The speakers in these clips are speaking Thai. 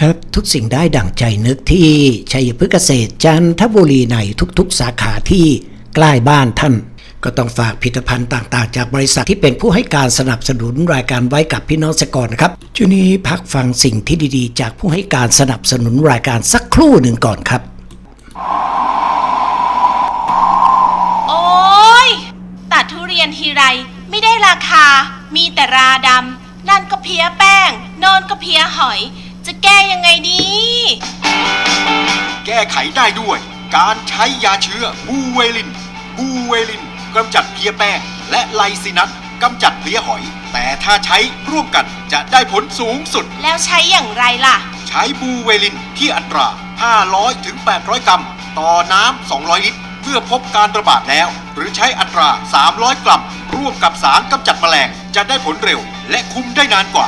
ครับ ทุกสิ่งได้ดั่งใจนึกที่ชัยพฤกษ์เกษตรจันทบุรีในทุกๆ สาขาที่ใกล้บ้านท่าน ก็ต้องฝากผลิตภัณฑ์ต่างๆ จากบริษัทที่เป็นผู้ให้การสนับสนุนรายการไว้กับพี่น้องสกอร์นะครับช่วงนี้พักฟังสิ่งที่ดีๆ จากผู้ให้การสนับสนุนรายการสักครู่หนึ่งก่อนครับโอ้ยตัดทุเรียนทีไรไม่ได้ราคา มีแต่ราดำนั่นก็เพี้ยแป้ง โนอนก็เพี้ยหอย จะแก้ยังไงดี แก้ไขได้ด้วย การใช้ยาเชื้อบูเวลิน บูเวลินกำจัดเพลี้ยแป้งและไลซินัสกำจัดเพลี้ยหอย แต่ถ้าใช้ร่วมกันจะได้ผลสูงสุด แล้วใช้อย่างไรล่ะ ใช้บูเวลินที่อัตรา 500ถึง800 กรัม ต่อน้ำ 200 ลิตรเพื่อพบการระบาดแล้ว หรือใช้อัตรา 300 กรัม ร่วมกับสารกำจัดแมลง จะได้ผลเร็ว และคุมได้นานกว่า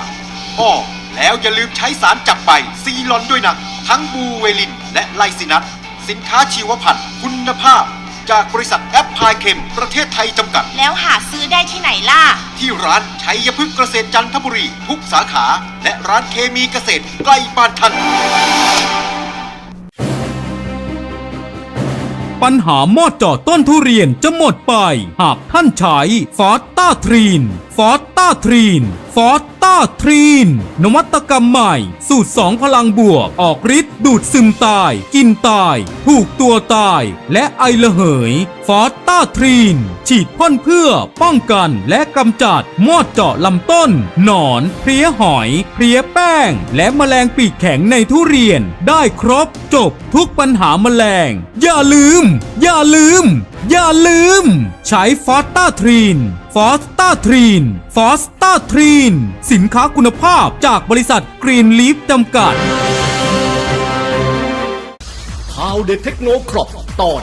อ้อ แล้วอย่าลืมใช้สารจับใบซีลอนด้วยนะ ทั้งบูเวลินและไลซินัสสินค้าชีวพันธุ์คุณภาพ จากบริษัทแอปพลายเคมประเทศไทยจำกัด แล้วหาซื้อได้ที่ไหนล่ะ ที่ร้านชัยพฤกษ์เกษตรจันทบุรี ทุกสาขา และร้านเคมีเกษตรใกล้บ้านท่านปัญหามอดจอดต้นทุเรียนจะหมดไป หากท่านใช้ฟอสต้าทรีน ฟอสต้าทรีน ฟอสต้าทรีน นวัตกรรมใหม่ สูตร 2 พลังบวก ออกฤทธิ์ดูดซึมตาย กินตาย ถูกตัวตาย และไอระเหย ฟอสต้าทรีน ฉีดพ่นเพื่อป้องกันและกำจัดมอดเจาะลำต้น หนอน เพลี้ยหอย เพลี้ยแป้ง และแมลงปีกแข็งในทุเรียน ได้ครบจบทุกปัญหาแมลง อย่าลืม อย่าลืม อย่าลืม ใช้ฟอสต้าทรีน ฟอสต้าทรีน ฟอสต้าทรีน สินค้าคุณภาพจากบริษัทกรีนลีฟจำกัด ข่าวเด็ดเทคโนครอบตอน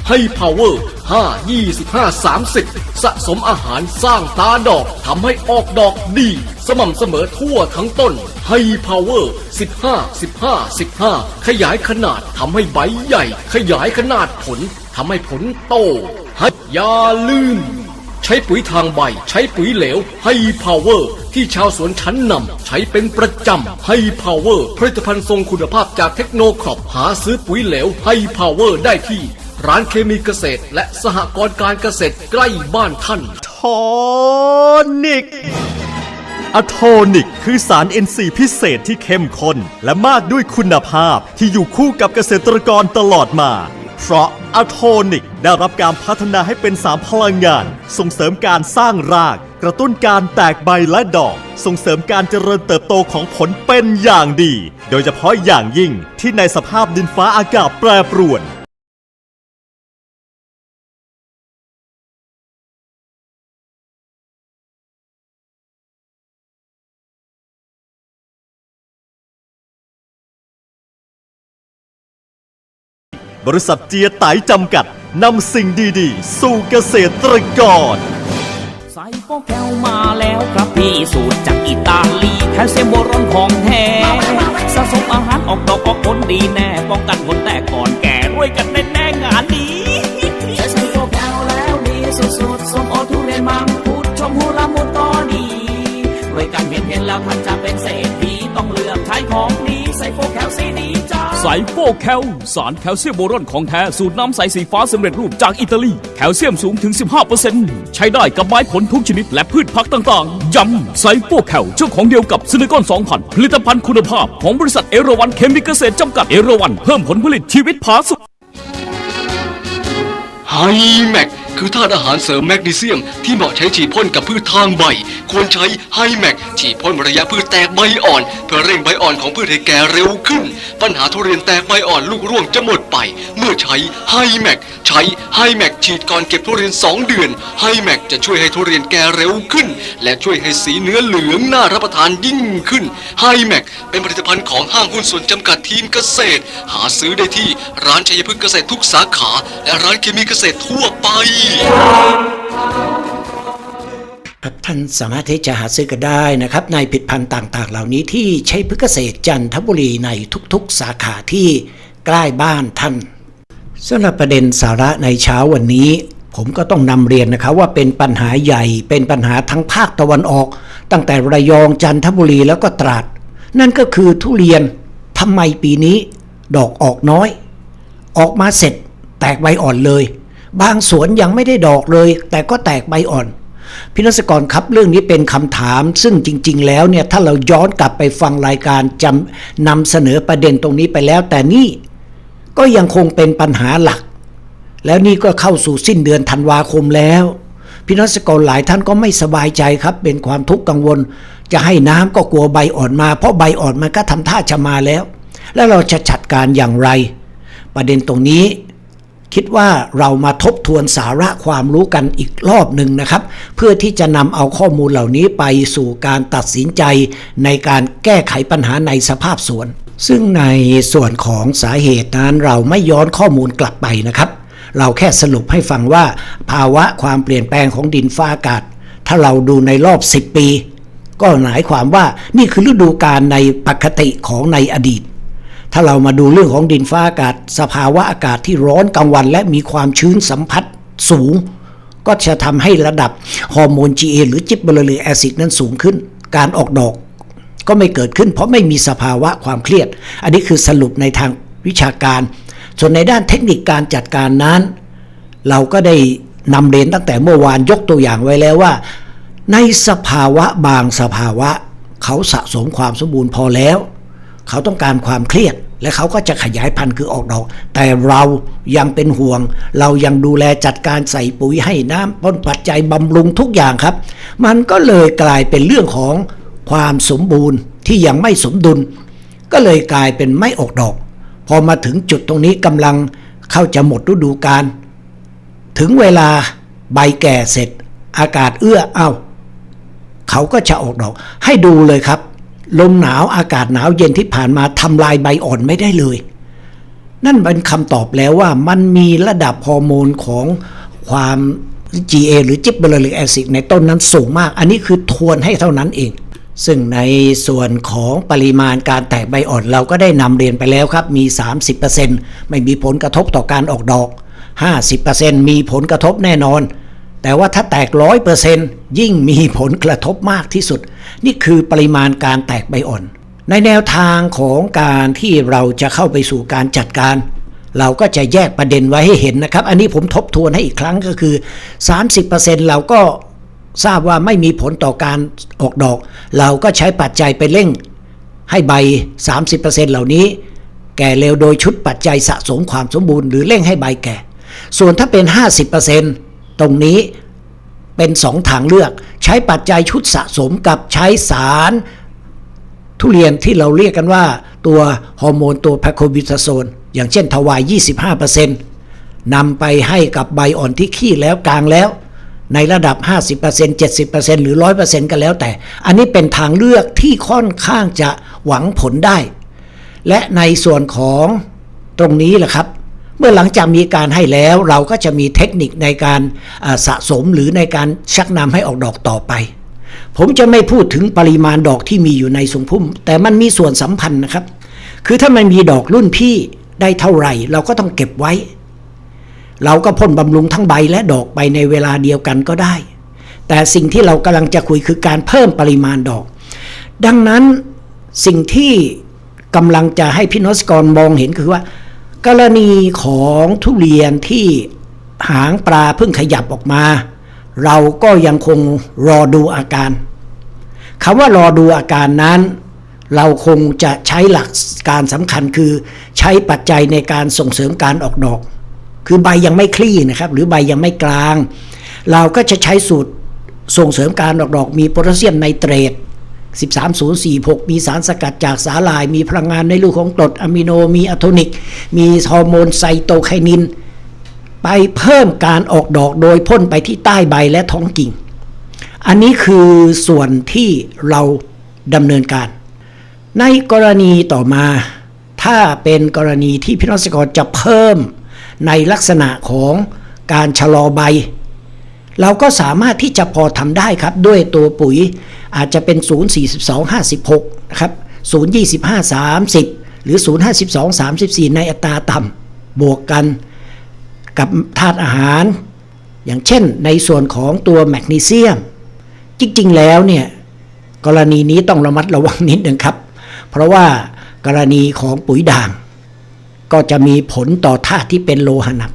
ไฮพาวเวอร์5 25 30 สะสมอาหารสร้างตาดอกทำให้ออกดอกดี สม่ำเสมอทั่วทั้งต้นไฮพาวเวอร์15 15 15 ขยายขนาดทำให้ใบใหญ่ ขยายขนาดผลทำให้ผลโตให้อย่าลืมใช้ปุ๋ยทางใบ ใช้ปุ๋ยเหลวไฮพาวเวอร์ที่ชาวสวนชั้นนำใช้เป็นประจำไฮพาวเวอร์ผลิตภัณฑ์ทรงคุณภาพจากเทคโนครอปหาซื้อปุ๋ยเหลวไฮพาวเวอร์ได้ที่ ร้านเคมีเกษตร และสหกรณ์การเกษตรใกล้บ้านท่านโทนิก อะโทนิก คือสาร NC พิเศษที่เข้มข้นและมากด้วยคุณภาพที่อยู่คู่กับเกษตรกรตลอดมา เพราะอะโทนิกได้รับการพัฒนาให้เป็นสารพลังงาน ส่งเสริมการสร้างราก กระตุ้นการแตกใบและดอก ส่งเสริมการเจริญเติบโตของผลเป็นอย่างดี โดยเฉพาะอย่างยิ่งที่ในสภาพดินฟ้าอากาศแปรปรวน บริษัทเจียไตจำกัดนำสิ่งดีๆ สู่เกษตรกรใส่โปแก้วมาแล้วครับพี่สูตรจากอิตาลีแคลเซียมโบรอนของแท้สะสมอาหารออกดอกออกผลดีแน่ป้องกันผลแต่ก่อนแก่รวยกันแน่แน่งานนี้ใช้ใส่โปแก้วแล้วดีสุดๆสมโอทุเรียนมังคุดชมพูละมุดต่อดีรวยกันเห็นเห็นแล้วท่านจะเป็นเศรษฐีต้องเลือกใช้ของดีใส่โปแก้วสีดี จ้าไซโฟแคลสารแคลเซียมโบรอนของแท้ สูตรน้ำใสสีฟ้าสำเร็จรูปจากอิตาลี แคลเซียมสูงถึง 15%ใช้ได้กับไม้ผลทุกชนิดและพืชพักต่างๆ ย้ำไซโฟแคลเจ้าของเดียวกับซิลิคอน2,000 ผลิตภัณฑ์คุณภาพของบริษัทเอราวันเคมีเกษตรจำกัดเอราวันเพิ่มผลผลิตชีวิตผาสุกไฮแมก คือธาตุอาหารเสริมแมกนีเซียม ที่เหมาะใช้ฉีดพ่นกับพืชทางใบ ควรใช้ไฮแมกฉีดพ่นระยะพืชแตกใบอ่อน เพื่อเร่งใบอ่อนของพืชให้แก่เร็วขึ้น ปัญหาทุเรียนแตกใบอ่อนลูกร่วงจะหมดไป เมื่อใช้ไฮแมกใช้ไฮแมกฉีดก่อนเก็บทุเรียน 2 เดือนไฮแมกจะช่วยให้ทุเรียนแก่เร็วขึ้น และช่วยให้สีเนื้อเหลืองน่ารับประทานยิ่งขึ้นไฮแมกเป็นผลิตภัณฑ์ของห้างหุ้นส่วนจำกัดทีมเกษตร หาซื้อได้ที่ร้านชัยพฤกษ์เกษตรทุกสาขา และร้านเคมีเกษตรทั่วไปท่านสามารถที่จะหาซื้อกันได้นะครับ ในผลิดพันธุ์ต่างๆ เหล่านี้ที่ใช้พฤกษเกษตรจันทบุรีในทุกๆ สาขาที่ใกล้บ้านท่านสำหรับประเด็นสาระในเช้าวันนี้ ผมก็ต้องนำเรียนนะครับว่าเป็นปัญหาใหญ่เป็นปัญหาทั้งภาคตะวันออก ตั้งแต่ระยองจันทบุรีแล้วก็ตราด นั่นก็คือทุเรียนทำไมปีนี้ ดอกออกน้อย ออกมาเสร็จ แตกใบอ่อนเลย บางสวนยังไม่ได้ดอกเลย แต่ก็แตกใบอ่อนพี่นักกรครับเรื่องนี้เป็นคำถาม ซึ่งจริง ๆ แล้วเนี่ยถ้าเราย้อนกลับไปฟังรายการจำนำเสนอประเด็นตรงนี้ไปแล้ว แต่นี่ก็ยังคงเป็นปัญหาหลัก แล้วนี่ก็เข้าสู่สิ้นเดือนธันวาคมแล้วพี่นักสกรหลายท่านก็ไม่สบายใจครับ เป็นความทุกข์กังวล จะให้น้ำก็กลัวใบอ่อนมา เพราะใบอ่อนมันก็ทำท่าจะมาแล้ว แล้วเราจะจัดการอย่างไร ประเด็นตรงนี้ คิดว่าเรามาทบทวนสาระความรู้กันอีกรอบหนึ่งนะครับ เพื่อที่จะนำเอาข้อมูลเหล่านี้ไปสู่การตัดสินใจในการแก้ไขปัญหาในสภาพสวน ซึ่งในส่วนของสาเหตุนั้นเราไม่ย้อนข้อมูลกลับไปนะครับ เราแค่สรุปให้ฟังว่า ภาวะความเปลี่ยนแปลงของดินฟ้าอากาศ ถ้าเราดูในรอบ 10 ปี ก็หมายความว่านี่คือฤดูกาลในปกติของในอดีต ถ้าเรามาดูเรื่องของดินฟ้าอากาศ สภาวะอากาศที่ร้อนกลางวัน และมีความชื้นสัมผัสสูง ก็จะทำให้ระดับฮอร์โมน GA หรือจิบเบอร์ลแอซิดนั้นสูงขึ้น การออกดอกก็ไม่เกิดขึ้น เพราะไม่มีสภาวะความเครียด อันนี้คือสรุปในทางวิชาการ ส่วนในด้านเทคนิคการจัดการนั้น เราก็ได้นำเรียนตั้งแต่เมื่อวานยกตัวอย่างไว้แล้วว่า ในสภาวะบางสภาวะเขาสะสมความสมบูรณ์พอแล้ว เขาต้องการความเครียด และเขาก็จะขยายพันธุ์คือออกดอก แต่เรายังเป็นห่วง เรายังดูแลจัดการใส่ปุ๋ยให้น้ำต้นปัจจัยบำรุงทุกอย่างครับ มันก็เลยกลายเป็นเรื่องของความสมบูรณ์ที่ยังไม่สมดุล ก็เลยกลายเป็นไม่ออกดอก พอมาถึงจุดตรงนี้กำลังเข้าจะหมดฤดูกาลถึงเวลาใบแก่เสร็จ อากาศเอื้อเอา้าเขาก็จะออกดอก ให้ดูเลยครับ ลมหนาวอากาศหนาวเย็นที่ผ่านมาทำลายใบอ่อนไม่ได้เลย นั่นเป็นคำตอบแล้วว่ามันมีระดับฮอร์โมนของความ GA หรือจิบเบอร์ลิกแอซิดในต้นนั้นสูงมาก อันนี้คือทวนให้เท่านั้นเอง ซึ่งในส่วนของปริมาณการแตกใบอ่อนเราก็ได้นำเรียนไปแล้วครับ มี 30%ไม่มีผลกระทบต่อการออกดอก 50%มีผลกระทบแน่นอน แต่ว่าถ้าแตกร้อยเปอร์เซนยิ่งมีผลกระทบมากที่สุด นี่คือปริมาณการแตกใบอ่อน ในแนวทางของการที่เราจะเข้าไปสู่การจัดการ เราก็จะแยกประเด็นไว้ให้เห็นนะครับ อันนี้ผมทบทวนให้อีกครั้งก็คือ 30%เราก็ทราบว่าไม่มีผลต่อการออกดอก เราก็ใช้ปัจจัยไปเร่ง ให้ใบ 30%เหล่านี้ แก่เร็วโดยชุดปัจจัยสะสมความสมบูรณ์หรือเร่งให้ใบแก่ ส่วนถ้าเป็น 50% ตรงนี้เป็นสองทางเลือก ใช้ปัจจัยชุดสะสมกับใช้สารทุเรียนที่เราเรียกกันว่าตัวฮอร์โมนตัวแพคโคบิทาโซน อย่างเช่นทวาย 25%นำไปให้กับใบอ่อนที่ขี้แล้วกลางแล้ว ในระดับ 50% 70%หรือ 100%ก็แล้วแต่ อันนี้เป็นทางเลือกที่ค่อนข้างจะหวังผลได้ และในส่วนของตรงนี้แหละครับ เมื่อหลังจากมีการให้แล้วเราก็จะมีเทคนิคในการสะสมหรือในการชักนำให้ออกดอกต่อไป ผมจะไม่พูดถึงปริมาณดอกที่มีอยู่ในทรงพุ่ม แต่มันมีส่วนสัมพันธ์นะครับ คือถ้ามันมีดอกรุ่นพี่ได้เท่าไหร่ เราก็ต้องเก็บไว้ เราก็พ่นบำรุงทั้งใบและดอกไปในเวลาเดียวกันก็ได้ แต่สิ่งที่เรากำลังจะคุยคือการเพิ่มปริมาณดอก ดังนั้นสิ่งที่กำลังจะให้พี่นสกรมองเห็นคือว่า กรณีของทุเรียนที่หางปลาเพิ่งขยับออกมา เราก็ยังคงรอดูอาการคำว่ารอดูอาการนั้น เราคงจะใช้หลักการสำคัญคือใช้ปัจจัยในการส่งเสริมการออกดอก คือใบยังไม่คลี่นะครับ หรือใบยังไม่กลาง เราก็จะใช้สูตรส่งเสริมการออกดอกมีโพแทสเซียมไนเตรต 13046 มีสารสกัดจากสาหร่าย มีพลังงานในรูปของกรดอะมิโน มีอะโทนิก มีฮอร์โมนไซโตไคนิน ไปเพิ่มการออกดอกโดยพ่นไปที่ใต้ใบและท้องกิ่ง อันนี้คือส่วนที่เราดำเนินการ ในกรณีต่อมา ถ้าเป็นกรณีที่พี่น้องเกษตรกรจะเพิ่มในลักษณะของการชะลอใบ เราก็สามารถที่จะพอทำได้ครับด้วยตัวปุ๋ย อาจจะเป็น 042 56นะครับ025 30 หรือ 052 34 ในอัตราต่ำบวกกันกับธาตุอาหาร อย่างเช่นในส่วนของตัวแมกนีเซียม จริงๆแล้วเนี่ยกรณีนี้ต้องระมัดระวังนิดหนึ่งครับ เพราะว่ากรณีของปุ๋ยด่าง ก็จะมีผลต่อธาตุที่เป็นโลหะหนัก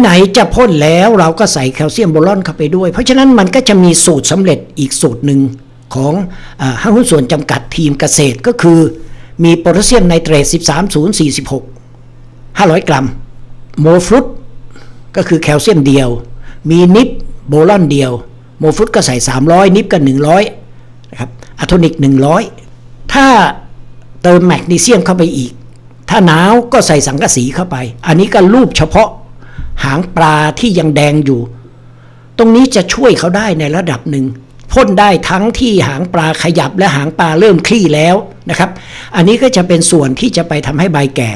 ไหนๆจะพ่นแล้วเราก็ใส่แคลเซียมโบรอนเข้าไปด้วย เพราะฉะนั้นมันก็จะมีสูตรสำเร็จอีกสูตรหนึ่ง ของอห้างหุ้นส่วนจำกัดทีมเกษตรก็คือมีโพแทสเซียมไนเตรต 13046 500 กรัม โมฟรุตก็คือแคลเซียมเดียว มีนิปโบรอนเดียว โมฟรุตก็ใส่ 300 นิปก็ 100นะครับอะโทนิก 100 ถ้าเติมแมกนีเซียมเข้าไปอีก ถ้าหนาวก็ใส่สังกะสีเข้าไป อันนี้ก็รูปเฉพาะหางปลาที่ยังแดงอยู่ ตรงนี้จะช่วยเขาได้ในระดับหนึ่ง พ่นได้ทั้งที่หางปลาขยับและหางปลาเริ่มคลี่แล้วนะครับ อันนี้ก็จะเป็นส่วนที่จะไปทำให้ใบแก่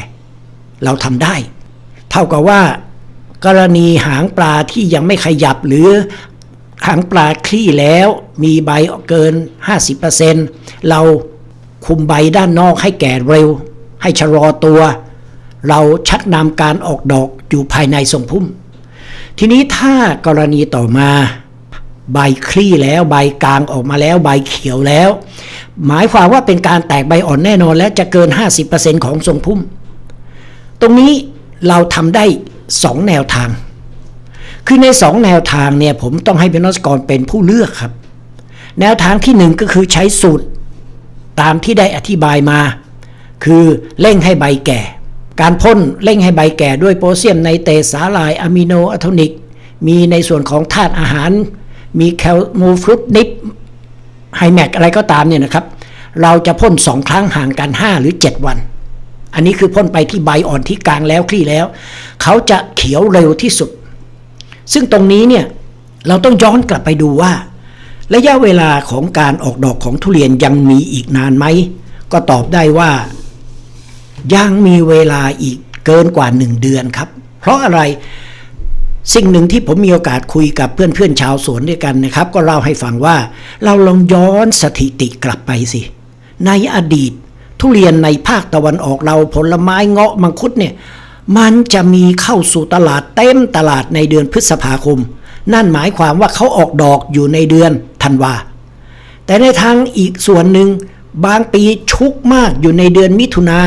เราทำได้ เท่ากับว่า กรณีหางปลาที่ยังไม่ขยับหรือหางปลาคลี่แล้วมีใบเกิน 50%เราคุมใบด้านนอกให้แก่เร็ว ให้ชะลอตัว เราชักนำการออกดอกอยู่ภายในทรงพุ่ม ทีนี้ถ้ากรณีต่อมา ใบคลี่แล้วใบกลางออกมาแล้วใบเขียวแล้ว หมายความว่าเป็นการแตกใบอ่อนแน่นอนและจะเกิน 50%ของทรงพุ่ม ตรงนี้เราทำได้ 2 แนวทาง คือใน 2 แนวทางเนี่ยผมต้องให้เป็นนสกรเป็นผู้เลือกครับ แนวทางที่ 1 ก็คือใช้สูตร ตามที่ได้อธิบายมา คือเร่งให้ใบแก่ การพ่นเร่งให้ใบแก่ด้วยโพแทสเซียมไนเตรตสาหร่ายอะมิโนอะโทนิก มีในส่วนของธาตุอาหาร มีแคลโมฟรุตนิปไฮแมกอะไรก็ตามเนี่ยนะครับ เราจะพ่นสองครั้งห่างกัน 5 หรือ 7 วัน อันนี้คือพ่นไปที่ใบอ่อนที่กลางแล้วคลี่แล้ว เขาจะเขียวเร็วที่สุด ซึ่งตรงนี้เนี่ยเราต้องย้อนกลับไปดูว่า ระยะเวลาของการออกดอกของทุเรียนยังมีอีกนานไหม ก็ตอบได้ว่า ยังมีเวลาอีกเกินกว่า 1 เดือนครับ เพราะอะไร สิ่งหนึ่งที่ผมมีโอกาสคุยกับเพื่อนๆชาวสวนด้วยกันนะครับ ก็เล่าให้ฟังว่าเราลองย้อนสถิติกลับไปสิ ในอดีต ทุเรียนในภาคตะวันออกเราผลไม้เงาะมังคุดเนี่ยมันจะมีเข้าสู่ตลาดเต็มตลาดในเดือนพฤษภาคม นั่นหมายความว่าเขาออกดอกอยู่ในเดือนธันวา แต่ในทางอีกส่วนหนึ่งบางปีชุกมากอยู่ในเดือนมิถุนา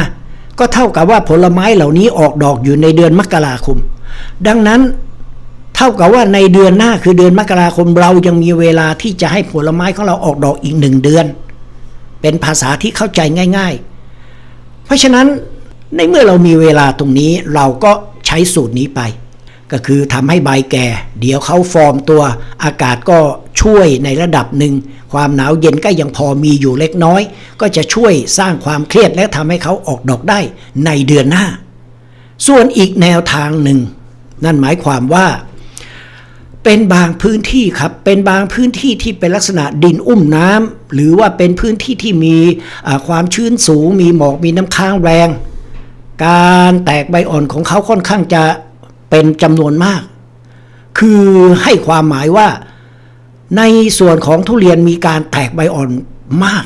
ก็เท่ากับว่าผลไม้เหล่านี้ออกดอกอยู่ในเดือนมกราคม ดังนั้น เท่ากับว่าในเดือนหน้าคือเดือนมกราคมเรายังมีเวลาที่จะให้ผลไม้ของเราออกดอกอีกหนึ่งเดือน เป็นภาษาที่เข้าใจง่าย ๆ เพราะฉะนั้นในเมื่อเรามีเวลาตรงนี้เราก็ใช้สูตรนี้ไป ก็คือทำให้ใบแก่ เดี๋ยวเขาฟอร์มตัวอากาศก็ช่วยในระดับหนึ่ง ความหนาวเย็นก็ยังพอมีอยู่เล็กน้อย ก็จะช่วยสร้างความเครียดและทำให้เขาออกดอกได้ในเดือนหน้า ส่วนอีกแนวทางหนึ่ง นั่นหมายความว่า เป็นบางพื้นที่ครับ เป็นบางพื้นที่ที่เป็นลักษณะดินอุ้มน้ำหรือว่าเป็นพื้นที่ที่มีความชื้นสูง มีหมอกมีน้ำค้างแรง การแตกใบอ่อนของเขาค่อนข้างจะเป็นจำนวนมาก คือให้ความหมายว่า ในส่วนของทุเรียนมีการแตกใบอ่อนมาก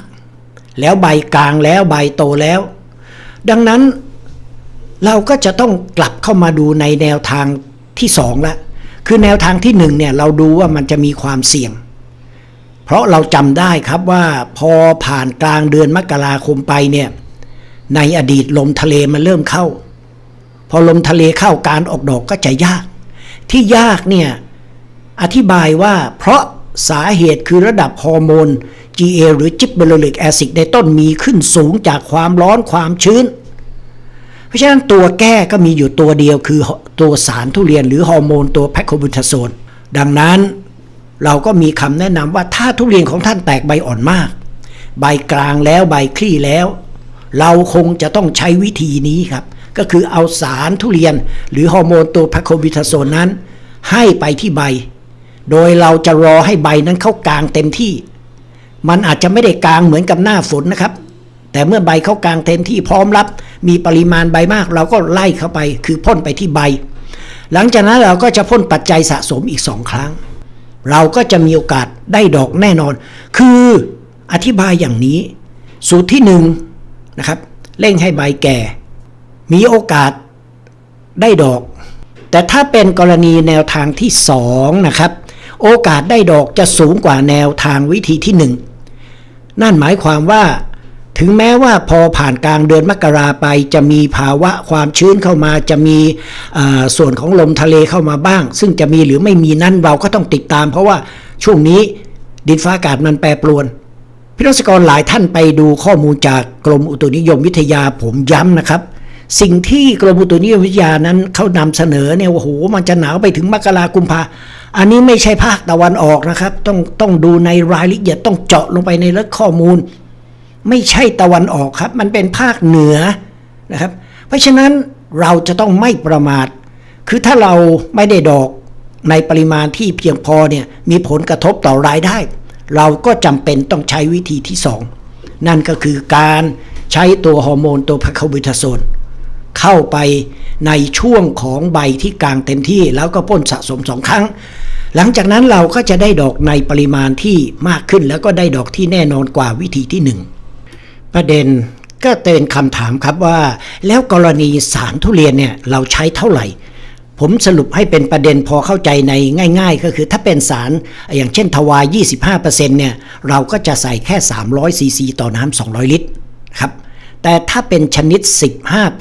แล้วใบกลางแล้วใบโตแล้ว ดังนั้นเราก็จะต้องกลับเข้ามาดูในแนวทางที่สองละ คือแนวทางที่หนึ่งเนี่ยเราดูว่ามันจะมีความเสี่ยง เพราะเราจำได้ครับว่าพอผ่านกลางเดือนมกราคมไปเนี่ยในอดีตลมทะเลมันเริ่มเข้า พอลมทะเลเข้าการออกดอกก็จะยาก ที่ยากเนี่ยอธิบายว่าเพราะสาเหตุคือระดับฮอร์โมน GA หรือจิบเบลลิกแอซิดในต้นมีขึ้นสูงจากความร้อนความชื้น เพราะฉะนั้นตัวแก้ก็มีอยู่ตัวเดียวคือตัวสารทุเรียนหรือฮอร์โมนตัวแพคโคบูทาโซนดังนั้นเราก็มีคำแนะนำว่าถ้าทุเรียนของท่านแตกใบอ่อนมาก ใบกลางแล้วใบคลี่แล้ว เราคงจะต้องใช้วิธีนี้ครับ ก็คือเอาสารทุเรียนหรือฮอร์โมนตัวพาโคบิทาโซนนั้น ให้ไปที่ใบ โดยเราจะรอให้ใบนั้นเข้ากลางเต็มที่ มันอาจจะไม่ได้กลางเหมือนกับหน้าฝนนะครับ แต่เมื่อใบเขากลางเต็มที่พร้อมรับ มีปริมาณใบมาก เราก็ไล่เข้าไป คือพ่นไปที่ใบ หลังจากนั้นเราก็จะพ่นปัจจัยสะสมอีกสองครั้ง เราก็จะมีโอกาสได้ดอกแน่นอน คืออธิบายอย่างนี้ สูตรที่หนึ่งนะครับเร่งให้ใบแก่ มีโอกาสได้ดอก แต่ถ้าเป็นกรณีแนวทางที่สองนะครับโอกาสได้ดอกจะสูงกว่าแนวทางวิธีที่หนึ่งนั่นหมายความว่า ถึงแม้ว่าพอผ่านกลางเดือนมกราไปจะมีภาวะความชื้นเข้ามาจะมีส่วนของลมทะเลเข้ามาบ้าง ซึ่งจะมีหรือไม่มีนั้นเราก็ต้องติดตาม เพราะว่าช่วงนี้ดินฟ้าอากาศมันแปรปรวนพิรัศกรหลายท่านไปดูข้อมูลจากกรมอุตุนิยมวิทยาผมย้ำนะครับ สิ่งที่กรมอุตุนิยมวิทยานั้นเขานำเสนอเนี่ยโอ้โหมันจะหนาวไปถึงมกรากุมภาอันนี้ไม่ใช่ภาคตะวันออกนะครับ ต้องต้องดูในรายละเอียดต้องเจาะลงไปในเรื่องข้อมูล ไม่ใช่ตะวันออกครับ มันเป็นภาคเหนือนะครับ เพราะฉะนั้นเราจะต้องไม่ประมาท คือถ้าเราไม่ได้ดอกในปริมาณที่เพียงพอเนี่ยมีผลกระทบต่อรายได้ เราก็จำเป็นต้องใช้วิธีที่สองนั่นก็คือการใช้ตัวฮอร์โมนตัวพาคาบิทาโซนเข้าไปในช่วงของใบที่กลางเต็มที่แล้วก็พ่นสะสมสองครั้ง หลังจากนั้นเราก็จะได้ดอกในปริมาณที่มากขึ้น แล้วก็ได้ดอกที่แน่นอนกว่าวิธีที่หนึ่ง ประเด็นก็เป็นคำถามครับว่า แล้วกรณีสารทุเรียนเนี่ยเราใช้เท่าไหร่ ผมสรุปให้เป็นประเด็นพอเข้าใจในง่าย ๆ ก็คือถ้าเป็นสารอย่างเช่นทวาย 25%เนี่ยเราก็จะใส่แค่ 300ซีซีต่อน้ำ200 ลิตรครับแต่ถ้าเป็นชนิด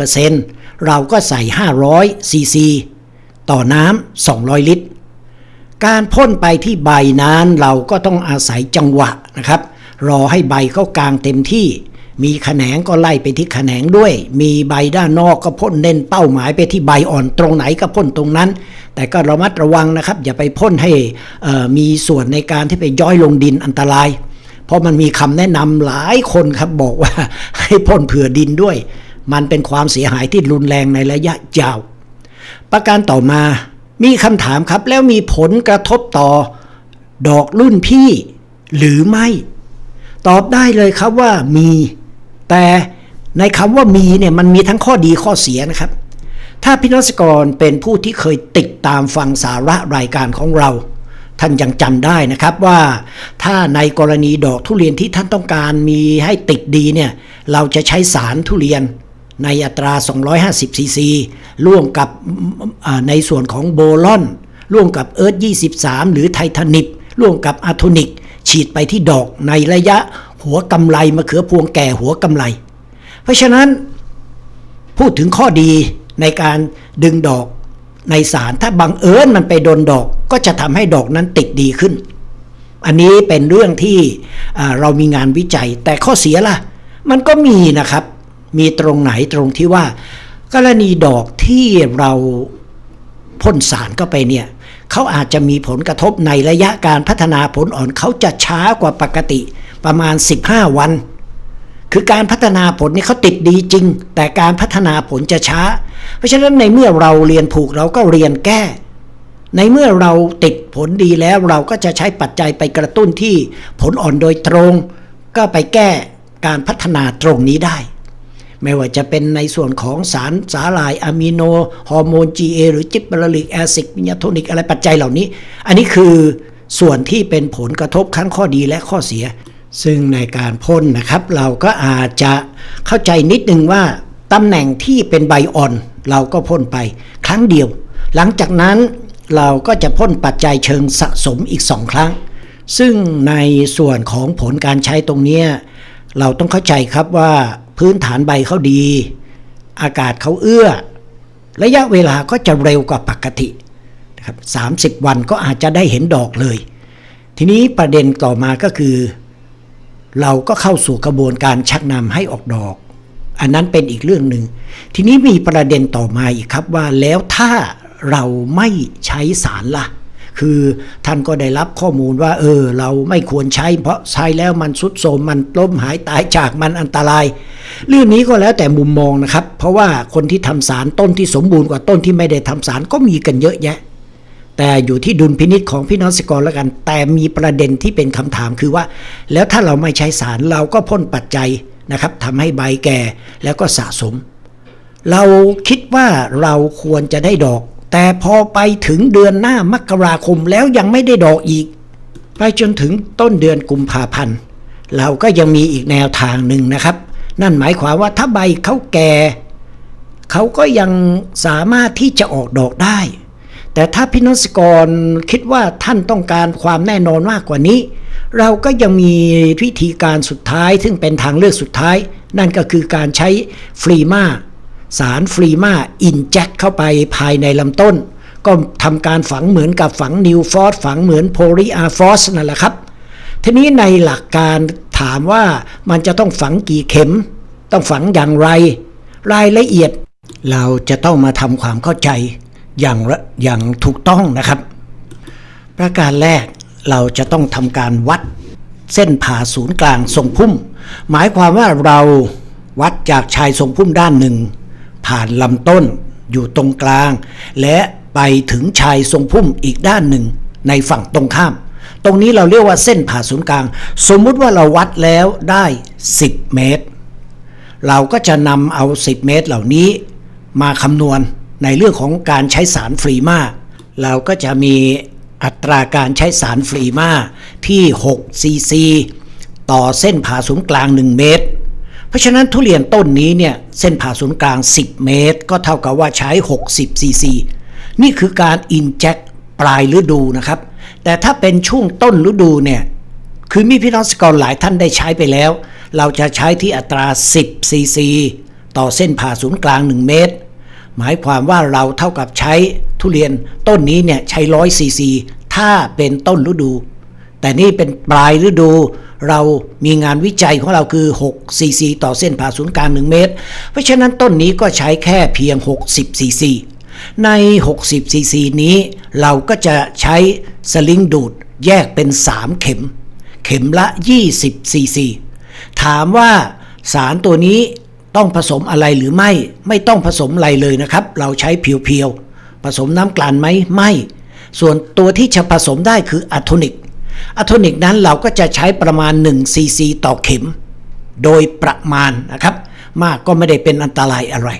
15%เราก็ใส่ 500ซีซีต่อน้ำ200 ลิตร การพ่นไปที่ใบนั้นเราก็ต้องอาศัยจังหวะนะครับ รอให้ใบเข้ากลางเต็มที่ มีแขนงก็ไล่ไปที่แขนงด้วย มีใบด้านนอกก็พ่นเน้นเป้าหมายไปที่ใบอ่อนตรงไหนก็พ่นตรงนั้น แต่ก็ระมัดระวังนะครับ อย่าไปพ่นให้มีส่วนในการที่ไปย้อยลงดินอันตราย เพราะมันมีคำแนะนำหลายคนครับบอกว่าให้พ่นเผื่อดินด้วย มันเป็นความเสียหายที่รุนแรงในระยะยาว ประการต่อมามีคำถามครับแล้วมีผลกระทบต่อดอกรุ่นพี่หรือไม่ ตอบได้เลยครับว่ามี แต่ในคำว่ามีเนี่ยมันมีทั้งข้อดีข้อเสียนะครับ ถ้าพินัสกรเป็นผู้ที่เคยติดตามฟังสาระรายการของเรา ท่านยังจำได้นะครับว่า ถ้าในกรณีดอกทุเรียนที่ท่านต้องการมีให้ติดดีเนี่ยเราจะใช้สารทุเรียนในอัตรา 250 ซีซีร่วมกับในส่วนของโบลอน ร่วมกับเอิร์ธ23 หรือไททานิปร่วมกับอะโทนิก ฉีดไปที่ดอกในระยะ หัวกำไลมะเขือพวงแก่หัวกำไลเพราะฉะนั้นพูดถึงข้อดีในการดึงดอกในสารถ้าบังเอิญมันไปโดนดอกก็จะทำให้ดอกนั้นติดดีขึ้น อันนี้เป็นเรื่องที่เรามีงานวิจัย แต่ข้อเสียล่ะ มันก็มีนะครับ มีตรงไหนตรงที่ว่า กรณีดอกที่เราพ่นสารเข้าไปเนี่ยเขาอาจจะมีผลกระทบในระยะการพัฒนาผลอ่อนเขาจะช้ากว่าปกติ ประมาณ 15 วัน คือการพัฒนาผลนี่เขาติดดีจริง แต่การพัฒนาผลจะช้า เพราะฉะนั้นในเมื่อเราเรียนผูกเราก็เรียนแก้ ในเมื่อเราติดผลดีแล้วเราก็จะใช้ปัจจัยไปกระตุ้นที่ผลอ่อนโดยตรง ก็ไปแก้การพัฒนาตรงนี้ได้ ไม่ว่าจะเป็นในส่วนของสารสาหร่ายอะมิโน ฮอร์โมน GA หรือจิบเบอริกแอซิดมิยาโทนิกอะไรปัจจัยเหล่านี้ อันนี้คือส่วนที่เป็นผลกระทบทั้งข้อดีและข้อเสีย ซึ่งในการพ่นนะครับเราก็อาจจะเข้าใจนิดนึงว่าตำแหน่งที่เป็นใบอ่อน เราก็พ่นไปครั้งเดียว หลังจากนั้นเราก็จะพ่นปัจจัยเชิงสะสมอีกสองครั้ง ซึ่งในส่วนของผลการใช้ตรงนี้ เราต้องเข้าใจครับว่าพื้นฐานใบเขาดี อากาศเขาเอื้อ ระยะเวลาก็จะเร็วกว่าปกตินะครับ30 วันก็อาจจะได้เห็นดอกเลย ทีนี้ประเด็นต่อมาก็คือ เราก็เข้าสู่กระบวนการชักนำให้ออกดอก อันนั้นเป็นอีกเรื่องหนึ่ง ทีนี้มีประเด็นต่อมาอีกครับว่าแล้วถ้าเราไม่ใช้สารละ่ะ คือท่านก็ได้รับข้อมูลว่า เออ เราไม่ควรใช้ เพราะใช้แล้วมันสุดโทมมันล้มหายตายจากมันอันตราย เรื่องนี้ก็แล้วแต่มุมมองนะครับ เพราะว่าคนที่ทำสารต้นที่สมบูรณ์กว่าต้นที่ไม่ได้ทำสารก็มีกันเยอะแยะ แต่อยู่ที่ดุลพินิษของพี่น้องเกรกรแล้วกัน แต่มีประเด็นที่เป็นคำถามคือว่า แล้วถ้าเราไม่ใช้สารเราก็พ่นปัจจัยนะครับทำให้ใบแก่แล้วก็สะสม เราคิดว่าเราควรจะได้ดอก แต่พอไปถึงเดือนหน้ามกราคมแล้วยังไม่ได้ดอกอีก ไปจนถึงต้นเดือนกุมภาพันธ์เราก็ยังมีอีกแนวทางหนึ่งนะครับ นั่นหมายความว่าถ้าใบเขาแก่เขาก็ยังสามารถที่จะออกดอกได้ แต่ถ้าพี่น้องเกรกรคิดว่าท่านต้องการความแน่นอนมากกว่านี้ เราก็ยังมีวิธีการสุดท้าย ซึ่งเป็นทางเลือกสุดท้าย นั่นก็คือการใช้ฟรีมาสารฟรีมาอินแจ็คเข้าไปภายในลำต้น ก็ทำการฝังเหมือนกับฝังนิวฟอสฝังเหมือนโพลีอาฟอสนั่นแหละครับ ทีนี้ในหลักการถามว่ามันจะต้องฝังกี่เข็ม ต้องฝังอย่างไร รายละเอียดเราจะต้องมาทำความเข้าใจ อย่างอย่างถูกต้องนะครับ ประการแรกเราจะต้องทำการวัดเส้นผ่าศูนย์กลางทรงพุ่ม หมายความว่าเราวัดจากชายทรงพุ่มด้านหนึ่ง ผ่านลำต้นอยู่ตรงกลาง และไปถึงชายทรงพุ่มอีกด้านหนึ่งในฝั่งตรงข้าม ตรงนี้เราเรียกว่าเส้นผ่าศูนย์กลาง สมมุติว่าเราวัดแล้วได้ 10 เมตร เราก็จะนำเอา 10 เมตรเหล่านี้มาคำนวณ ในเรื่องของการใช้สารฟรีมาเราก็จะมีอัตราการใช้สารฟรีมาที่6ซีซีต่อเส้นผ่าศูนย์กลาง 1 เมตร เพราะฉะนั้นทุเรียนต้นนี้เนี่ยเส้นผ่าศูนย์กลาง 10 เมตร ก็เท่ากับว่าใช้ 60ซีซีนี่คือการอินแจ็คปลายฤดูนะครับ แต่ถ้าเป็นช่วงต้นฤดูเนี่ยคือมีพี่น้องสกอรหลายท่านได้ใช้ไปแล้ว เราจะใช้ที่อัตรา 10ซีซีต่อเส้นผ่าศูนย์กลาง 1 เมตร หมายความว่าเราเท่ากับใช้ทุเรียนต้นนี้เนี่ยใช้100ซีซีถ้าเป็นต้นฤดู แต่นี่เป็นปลายฤดู เรามีงานวิจัยของเราคือ6ซีซีต่อเส้นผ่าศูนย์กลาง 1 เมตร เพราะฉะนั้นต้นนี้ก็ใช้แค่เพียง 60ซีซีใน 60ซีซีนี้ เราก็จะใช้สลิงดูดแยกเป็น 3 เข็ม เข็มละ 20ซีซีถามว่าสารตัวนี้ ต้องผสมอะไรหรือไม่ไม่ต้องผสมอะไรเลยนะครับ เราใช้เพียวๆผสมน้ำกลั่นไหมไม่ ส่วนตัวที่จะผสมได้คืออะโทนิกอะโทนิกนั้นเราก็จะใช้ประมาณ1ซีซีต่อเข็ม โดยประมาณนะครับ มากก็ไม่ได้เป็นอันตรายอะไร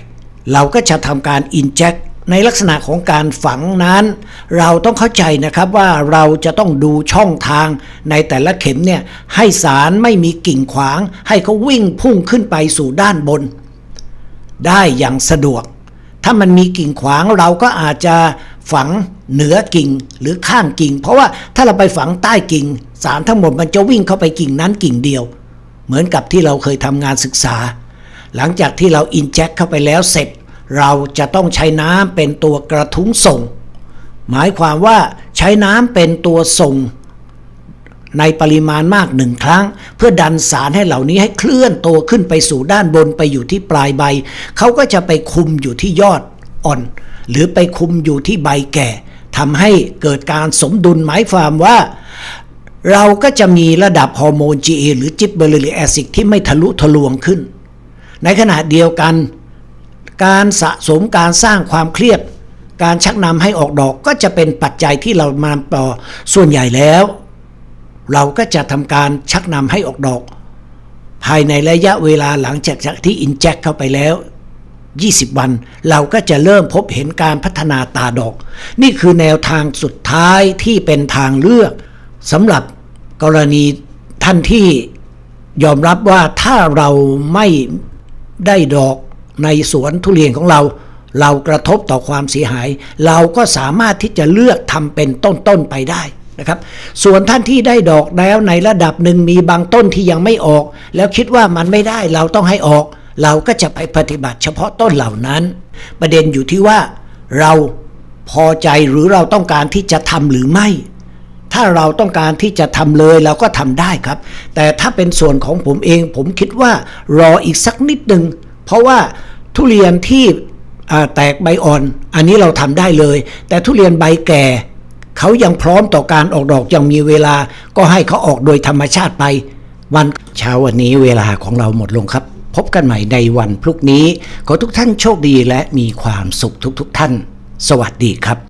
เราก็จะทำการอินเจค ในลักษณะของการฝังนั้น เราต้องเข้าใจนะครับว่าเราจะต้องดูช่องทางในแต่ละเข็มเนี่ยให้สารไม่มีกิ่งขวาง ให้เขาวิ่งพุ่งขึ้นไปสู่ด้านบน ได้อย่างสะดวก ถ้ามันมีกิ่งขวางเราก็อาจจะฝังเหนือกิ่งหรือข้างกิ่ง เพราะว่าถ้าเราไปฝังใต้กิ่ง สารทั้งหมดมันจะวิ่งเข้าไปกิ่งนั้นกิ่งเดียว เหมือนกับที่เราเคยทำงานศึกษา หลังจากที่เราอินแจ็คเข้าไปแล้วเสร็จ เราจะต้องใช้น้ำเป็นตัวกระทุ้งส่ง หมายความว่าใช้น้ำเป็นตัวส่ง ในปริมาณมากหนึ่งครั้ง เพื่อดันสารให้เหล่านี้ให้เคลื่อนตัวขึ้นไปสู่ด้านบนไปอยู่ที่ปลายใบ เขาก็จะไปคุมอยู่ที่ยอดอ่อน หรือไปคุมอยู่ที่ใบแก่ทำให้เกิดการสมดุลหมายความว่าเราก็จะมีระดับฮอร์โมน GA หรือจิบเบอร์ลิกแอซิดที่ไม่ทะลุทะลวงขึ้น ในขณะเดียวกัน การสะสมการสร้างความเครียด การชักนำให้ออกดอกก็จะเป็นปัจจัยที่เรามาต่อส่วนใหญ่แล้ว เราก็จะทำการชักนำให้ออกดอก ภายในระยะเวลาหลังจากที่อินแจคเข้าไปแล้ว 20 วัน เราก็จะเริ่มพบเห็นการพัฒนาตาดอก นี่คือแนวทางสุดท้ายที่เป็นทางเลือกสำหรับกรณีท่านที่ยอมรับว่าถ้าเราไม่ได้ดอก ในสวนทุเรียนของเรา เรากระทบต่อความเสียหาย เราก็สามารถที่จะเลือกทำเป็นต้นๆไปได้นะครับ ส่วนท่านที่ได้ดอกแล้วในระดับหนึ่งมีบางต้นที่ยังไม่ออก แล้วคิดว่ามันไม่ได้เราต้องให้ออก เราก็จะไปปฏิบัติเฉพาะต้นเหล่านั้น ประเด็นอยู่ที่ว่าเราพอใจหรือเราต้องการที่จะทำหรือไม่ ถ้าเราต้องการที่จะทำเลยเราก็ทำได้ครับ แต่ถ้าเป็นส่วนของผมเองผมคิดว่ารออีกสักนิดหนึ่ง เพราะว่าทุเรียนที่แตกใบอ่อน อันนี้เราทำได้เลย แต่ทุเรียนใบแก่เขายังพร้อมต่อการออกดอกยังมีเวลา ก็ให้เขาออกโดยธรรมชาติไป วันเช้าวันนี้เวลาของเราหมดลงครับ พบกันใหม่ในวันพรุ่งนี้ ขอทุกท่านโชคดีและมีความสุขทุกๆทท่าน สวัสดีครับ